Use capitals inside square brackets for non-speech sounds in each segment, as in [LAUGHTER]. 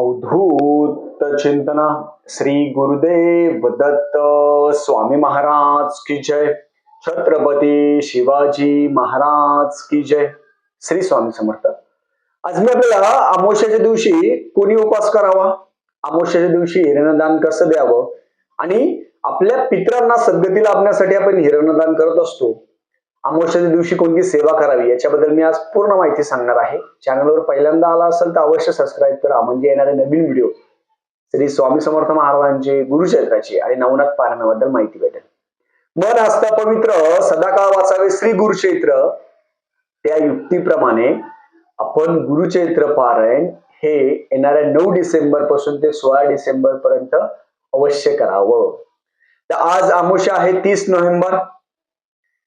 अवधूत चिंतना श्री गुरुदेव दत्त स्वामी महाराज की जय. छत्रपती शिवाजी महाराज की जय. श्री स्वामी समर्थ. आज मी आपल्याला अमावस्याच्या दिवशी कोणी उपास करावा? अमावस्याच्या दिवशी हिरणदान कसं द्यावं? आणि आपल्या पित्रांना सद्गती लाभण्यासाठी आपण हिरणदान करत असतो. अमावस्याच्या दिवशी कोणती सेवा करावी याच्याबद्दल मी आज पूर्ण माहिती सांगणार आहे. चॅनलवर पहिल्यांदा आला असेल तर अवश्य सबस्क्राईब करा. म्हणजे येणारे नवीन व्हिडिओ श्री स्वामी समर्थ महाराजांचे गुरुचरित्राची आणि नवनाथ पारायणाबद्दल माहिती भेटेल. मन असता पवित्र सदाकाळ वाचावे श्री गुरुचैत्र त्या युक्तीप्रमाणे आपण गुरुचैत्र पारायण हे येणाऱ्या नऊ डिसेंबरपासून ते सोळा डिसेंबर पर्यंत अवश्य करावं. तर आज अमावस्या आहे तीस नोव्हेंबर.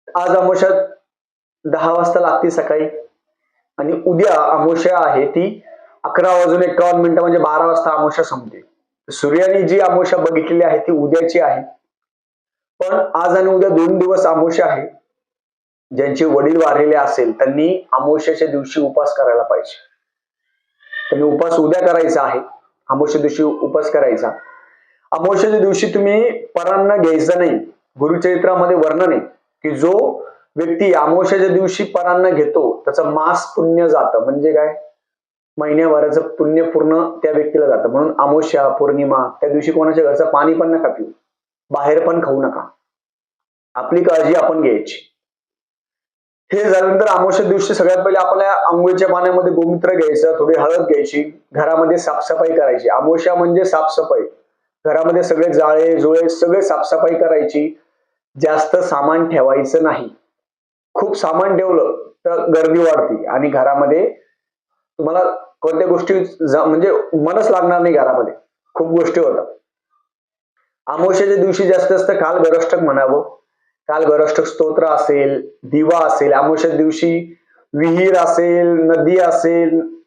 आज अमोशा दहा वाजता लागते सकाळी. आणि उद्या अमोशा आहे ती अकरा वाजून एकावन्न मिनिटं म्हणजे बारा वाजता अमोशा संपते. सूर्याने जी अमोशा बघितलेली आहे ती उद्याची आहे. पण आज आणि उद्या दोन दिवस अमोशा आहे. ज्यांचे वडील वारलेले असेल त्यांनी अमोशाच्या दिवशी उपास करायला पाहिजे. त्यांनी उपास उद्या करायचा आहे. अमोशा दिवशी उपास करायचा. अमोशाच्या दिवशी तुम्ही परांना घ्यायचं नाही. गुरुचरित्रामध्ये वर्णन आहे. की जो व्यक्ती आमोश्याच्या दिवशी परांना घेतो त्याचं मास पुण्य जातं. म्हणजे काय? महिन्याभराचं पुण्य पूर्ण त्या व्यक्तीला जातं. म्हणून अमावस्या पौर्णिमा त्या दिवशी कोणाच्या घरचं पाणी पण नका पिऊ. बाहेर पण खाऊ नका. आपली काळजी आपण घ्यायची. हे झाल्यानंतर अमावस्या दिवशी सगळ्यात पहिले आपल्या आंघोळीच्या पाण्यामध्ये गोमूत्र घ्यायचं थोडी हळद घ्यायची घरामध्ये साफसफाई करायची. अमावस्या म्हणजे साफसफाई. घरामध्ये सगळे जाळे जुळे सगळे साफसफाई करायची. जास्त सामान ठेवायचं नाही. खूप सामान ठेवलं तर गर्दी वाढते आणि घरामध्ये तुम्हाला कोणत्या गोष्टी जा- म्हणजे मनच लागणार नाही घरामध्ये. खूप गोष्टी होतात. आमोशाच्या दिवशी जास्त जास्त काल गरष्टक म्हणावं. काल गरष्टक स्तोत्र असेल दिवा असेल अमावस्याच्या दिवशी विहीर असेल नदी असेल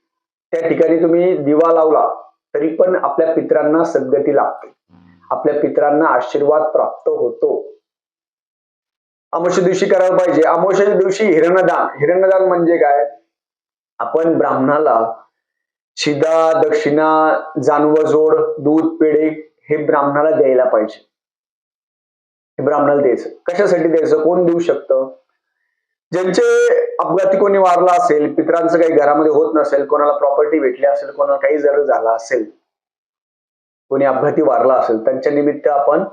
त्या ठिकाणी तुम्ही दिवा लावला तरी पण आपल्या पित्रांना सद्गती लागते आपल्या पित्रांना आशीर्वाद प्राप्त होतो. अमावस्या दिवशी करायला पाहिजे. अमावस्याच्या दिवशी हिरणदान हिरणदान म्हणजे काय? आपण ब्राह्मणाला शिदा दक्षिणा जानवजोड दूध पेढे हे ब्राह्मणाला द्यायला पाहिजे. हे ब्राह्मणाला द्यायचं. कशासाठी द्यायचं? कोण देऊ शकतं? ज्यांचे अपघाती कोणी वारला असेल पित्रांचं काही घरामध्ये होत नसेल कोणाला प्रॉपर्टी भेटली असेल कोणाला काही जर झाला असेल कोणी अपघाती वारला असेल त्यांच्या निमित्त आपण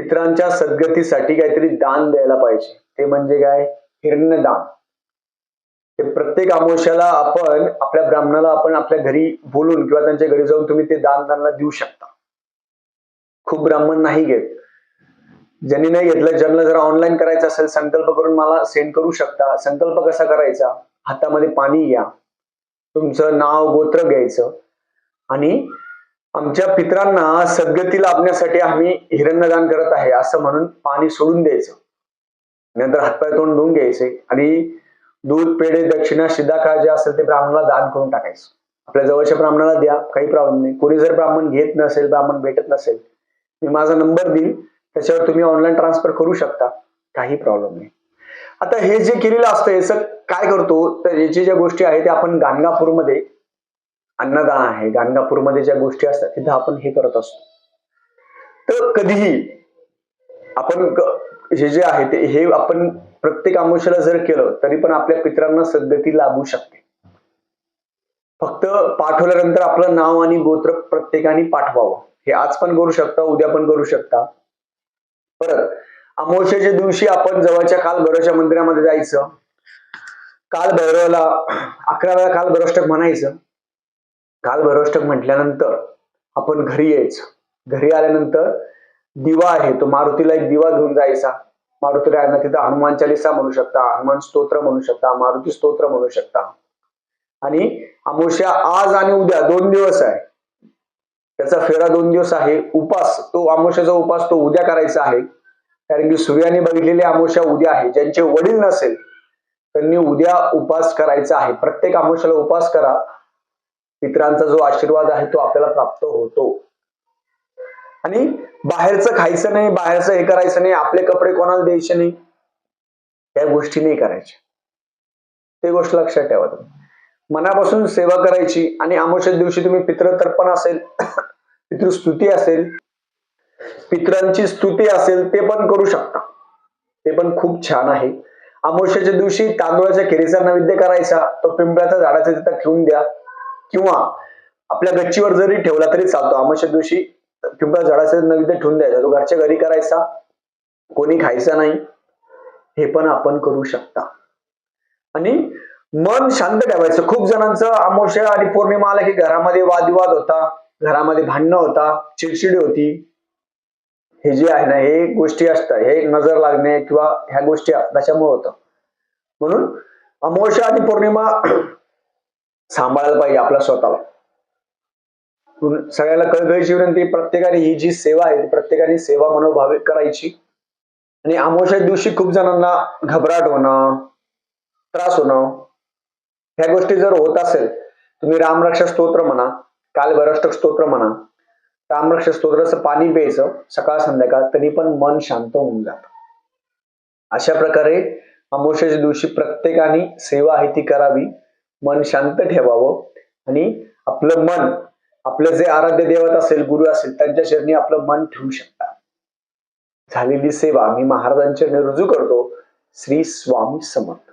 पित्रांच्या सद्गतीसाठी काहीतरी दान द्यायला पाहिजे. ते म्हणजे काय? हिरण्यदान. ते प्रत्येक अमावस्याला आपण आपल्या ब्राह्मणाला आपण आपल्या घरी बोलून किंवा त्यांच्या घरी जाऊन तुम्ही ते दान त्यांना देऊ शकता. खूप ब्राह्मण नाही घेत. ज्यांनी नाही घेतलं ज्यांना जर ऑनलाईन करायचं असेल संकल्प करून मला सेंड करू शकता. संकल्प कसा करायचा? हातामध्ये पाणी घ्या. तुमचं नाव गोत्र घ्यायचं. आणि आमच्या पित्रांना सद्गती लाभण्यासाठी आम्ही हिरण्यदान करत आहे असं म्हणून पाणी सोडून द्यायचं. नंतर हातपाय तोंड धुवून घ्यायचे आणि दूध पेढे दक्षिणा शिदाकाळ जे असेल ते ब्राह्मणाला दान करून टाकायचं. आपल्या जवळच्या ब्राह्मणाला द्या काही प्रॉब्लेम नाही. कोणी जर ब्राह्मण घेत नसेल ब्राह्मण भेटत नसेल मी माझा नंबर देईल त्याच्यावर तुम्ही ऑनलाईन ट्रान्सफर करू शकता. काही प्रॉब्लेम नाही. आता हे जे केलेलं असतं याचं काय करतो? तर याची ज्या गोष्टी आहेत त्या आपण गाणगापूरमध्ये अन्नदान आहे गाणगापूरमध्ये ज्या गोष्टी असतात तिथं आपण हे करत असतो. तर कधीही आपण हे जे आहे ते हे आपण प्रत्येक आमुष्याला जर केलं तरी पण आपल्या पित्रांना सद्गती लाभू शकते. फक्त पाठवल्यानंतर आपलं नाव आणि गोत्र प्रत्येकाने पाठवावं. हे आज पण करू शकता उद्या पण करू शकता. परत अमावस्याच्या दिवशी आपण जवळच्या काल भैरवच्या मंदिरामध्ये जायचं. काल भैरवला अकरा वेळा काल भैरवष्टक म्हणायचं. काल भैरवष्टक म्हटल्यानंतर आपण घरी यायचं. घरी आल्यानंतर दिवा आहे तो मारुतीला एक दिवा घेऊन जायचा. मारुती तिथं हनुमान चालिसा म्हणू शकता हनुमान स्तोत्र म्हणू शकता मारुती स्तोत्र म्हणू शकता. आणि अमावस्या आज आणि उद्या दोन दिवस आहे. त्याचा फेरा दोन दिवस आहे. उपास तो अमावस्याचा उपास तो उद्या करायचा आहे. कारण की सूर्याने बघितलेली अमावस्या उद्या आहे. ज्यांचे वडील नसेल त्यांनी उद्या उपास करायचा आहे. प्रत्येक अमावस्याला उपास करा. पितरांचा जो आशीर्वाद आहे तो आपल्याला प्राप्त होतो. आणि बाहेरचं खायचं नाही बाहेरचं हे करायचं नाही आपले कपडे कोणाला द्यायचे नाही त्या गोष्टी नाही करायच्या. ते गोष्ट लक्षात ठेवा तुम्ही. मनापासून सेवा करायची आणि अमावस्या दिवशी तुम्ही पितृतर्पण असेल [COUGHS] पितृस्तुती असेल पितरांची स्तुती असेल ते पण करू शकता. ते पण खूप छान आहे. अमावस्याच्या दिवशी तांदूळाच्या खिरीचा नैवेद्य करायचा तो पिंपळाच्या झाडाच्या तिथं ठेवून द्या. किंवा आपल्या गच्चीवर जरी ठेवला तरी चालतो. अमावस्या दिवशी पिंपळा झाडाचं नैवेद्य ठेवून द्यायचा. तो घरच्या घरी करायचा. कोणी खायचा नाही. हे पण आपण करू शकता. आणि मन शांत ठेवायचं. खूप जणांचं अमावस्या आणि पौर्णिमा आला की घरामध्ये वादविवाद होता. घरामध्ये भांडणं होता. चिडचिडी होती. हे जे आहे ना हे गोष्टी असतात. हे नजर लागणे किंवा ह्या गोष्टी त्याच्यामुळे होतं. म्हणून अमावस्या आणि पौर्णिमा सांभाळायला पाहिजे आपल्या स्वतःला. सगळ्याला कळकळीची विनंती प्रत्येकाने ही जी सेवा आहे ती प्रत्येकाने सेवा मनोभावे करायची. आणि अमावस्या दिवशी खूप जणांना घबराट होणं त्रास होणं ह्या गोष्टी जर होत असेल तुम्ही रामरक्षा स्तोत्र म्हणा कालभरष्टक स्तोत्र म्हणा रामरक्षा स्तोत्राचं पाणी प्यायचं सकाळ संध्याकाळ तरी पण मन शांत होऊन जात. अशा प्रकारे अमोशाच्या दिवशी प्रत्येकाने सेवा आहे ती करावी. मन शांत ठेवावं आणि आपलं मन आपलं जे आराध्य देवत असेल गुरु असेल त्यांच्या चरणी आपलं मन ठेवू शकता. झालेली सेवा मी महाराजांच्या रुजू करतो. श्री स्वामी समर्थ.